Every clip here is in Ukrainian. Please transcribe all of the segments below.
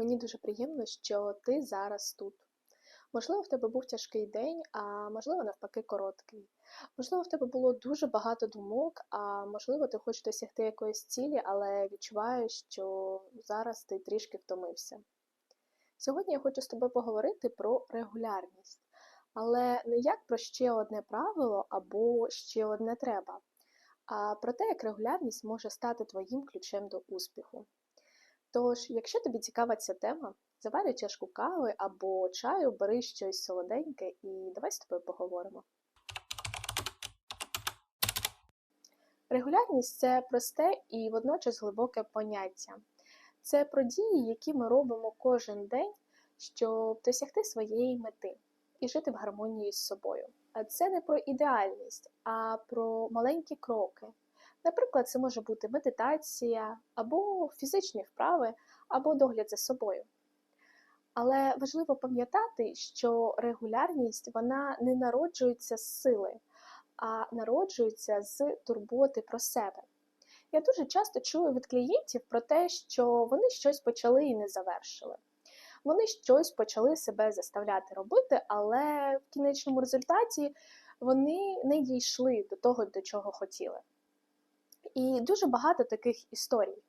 Мені дуже приємно, що ти зараз тут. Можливо, в тебе був тяжкий день, а можливо, навпаки, короткий. Можливо, в тебе було дуже багато думок, а можливо, ти хочеш досягти якоїсь цілі, але відчуваєш, що зараз ти трішки втомився. Сьогодні я хочу з тобою поговорити про регулярність, але не як про ще одне правило або ще одне треба, а про те, як регулярність може стати твоїм ключем до успіху. Тож, якщо тобі цікава ця тема, заварюй чашку кави або чаю, бери щось солоденьке і давай з тобою поговоримо. Регулярність це просте і водночас глибоке поняття. Це про дії, які ми робимо кожен день, щоб досягти своєї мети і жити в гармонії з собою. Це не про ідеальність, а про маленькі кроки. Наприклад, це може бути медитація, або фізичні вправи, або догляд за собою. Але важливо пам'ятати, що регулярність вона не народжується з сили, а народжується з турботи про себе. Я дуже часто чую від клієнтів про те, що вони щось почали і не завершили. Вони щось почали себе заставляти робити, але в кінечному результаті вони не дійшли до того, до чого хотіли. І дуже багато таких історій.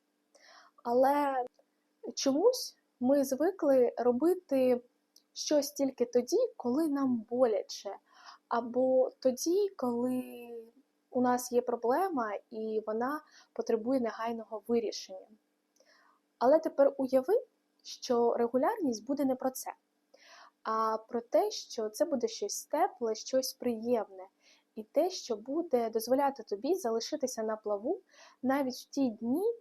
Але чомусь ми звикли робити щось тільки тоді, коли нам боляче, або тоді, коли у нас є проблема і вона потребує негайного вирішення. Але тепер уяви, що регулярність буде не про це, а про те, що це буде щось тепле, щось приємне, і те, що буде дозволяти тобі залишитися на плаву навіть в ті дні,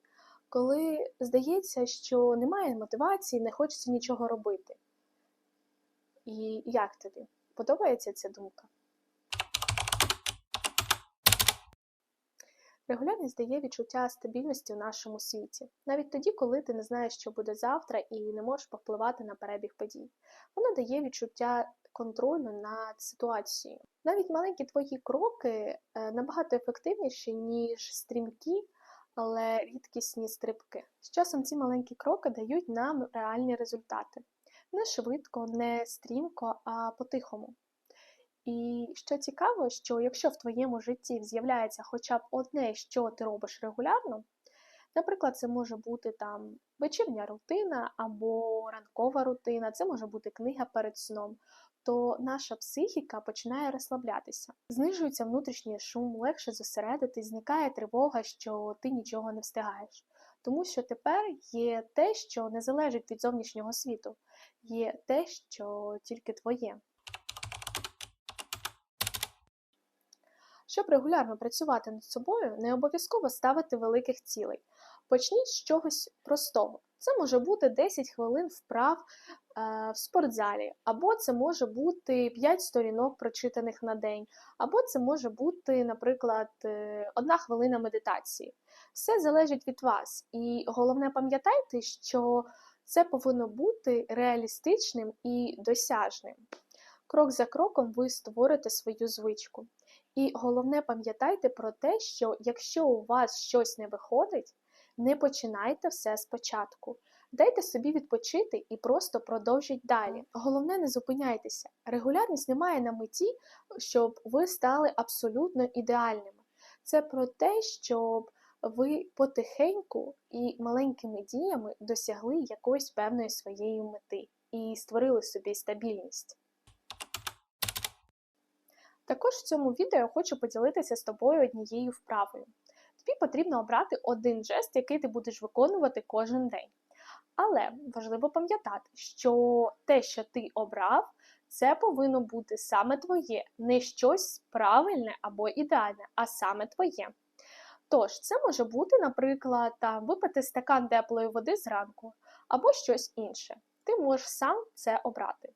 коли здається, що немає мотивації, не хочеться нічого робити. І як тобі? Подобається ця думка? Регулярність дає відчуття стабільності в нашому світі, навіть тоді, коли ти не знаєш, що буде завтра, і не можеш повпливати на перебіг подій. Вона дає відчуття контролю над ситуацією. Навіть маленькі твої кроки е, набагато ефективніші, ніж стрімкі, але рідкісні стрибки. З часом ці маленькі кроки дають нам реальні результати. Не швидко, не стрімко, а по-тихому. І що цікаво, що якщо в твоєму житті з'являється хоча б одне, що ти робиш регулярно, наприклад, це може бути там вечірня рутина або ранкова рутина, це може бути книга перед сном, то наша психіка починає розслаблятися. Знижується внутрішній шум, легше зосередитись, зникає тривога, що ти нічого не встигаєш. Тому що тепер є те, що не залежить від зовнішнього світу, є те, що тільки твоє. Щоб регулярно працювати над собою, не обов'язково ставити великих цілей. Почніть з чогось простого. Це може бути 10 хвилин вправ е, в спортзалі, або це може бути 5 сторінок, прочитаних на день, або це може бути, наприклад, е, одна хвилина медитації. Все залежить від вас. І головне пам'ятайте, що це повинно бути реалістичним і досяжним. Крок за кроком ви створите свою звичку. І головне пам'ятайте про те, що якщо у вас щось не виходить, не починайте все спочатку. Дайте собі відпочити і просто продовжіть далі. Головне, не зупиняйтеся. Регулярність не має на меті, щоб ви стали абсолютно ідеальними. Це про те, щоб ви потихеньку і маленькими діями досягли якоїсь певної своєї мети і створили собі стабільність. Також в цьому відео я хочу поділитися з тобою однією вправою. Тобі потрібно обрати один жест, який ти будеш виконувати кожен день. Але важливо пам'ятати, що те, що ти обрав, це повинно бути саме твоє, не щось правильне або ідеальне, а саме твоє. Тож, це може бути, наприклад, там, випити стакан теплої води зранку, або щось інше. Ти можеш сам це обрати.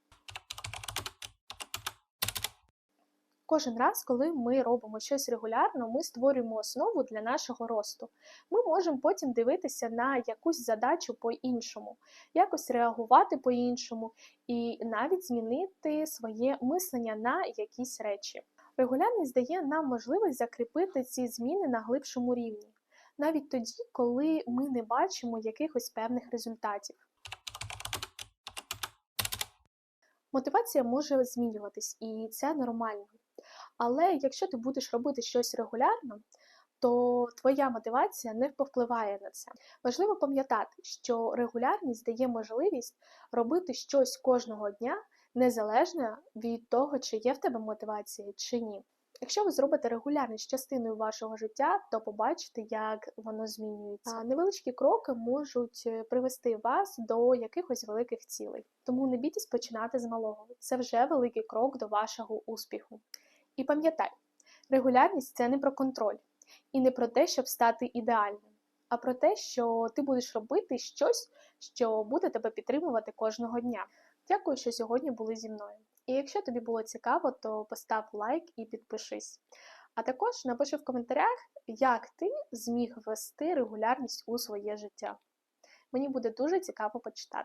Кожен раз, коли ми робимо щось регулярно, ми створюємо основу для нашого росту. Ми можемо потім дивитися на якусь задачу по-іншому, якось реагувати по-іншому і навіть змінити своє мислення на якісь речі. Регулярність дає нам можливість закріпити ці зміни на глибшому рівні, навіть тоді, коли ми не бачимо якихось певних результатів. Мотивація може змінюватись, і це нормально. Але якщо ти будеш робити щось регулярно, то твоя мотивація не повпливає на це. Важливо пам'ятати, що регулярність дає можливість робити щось кожного дня незалежно від того, чи є в тебе мотивація чи ні. Якщо ви зробите регулярність частиною вашого життя, то побачите, як воно змінюється. Невеличкі кроки можуть е, привести вас до якихось великих цілей. Тому не бійтесь починати з малого. Це вже великий крок до вашого успіху. І пам'ятай, регулярність це не про контроль і не про те, щоб стати ідеальним, а про те, що ти будеш робити щось, що буде тебе підтримувати кожного дня. Дякую, що сьогодні були зі мною. І якщо тобі було цікаво, то постав лайк і підпишись. А також напиши в коментарях, як ти зміг ввести регулярність у своє життя. Мені буде дуже цікаво почитати.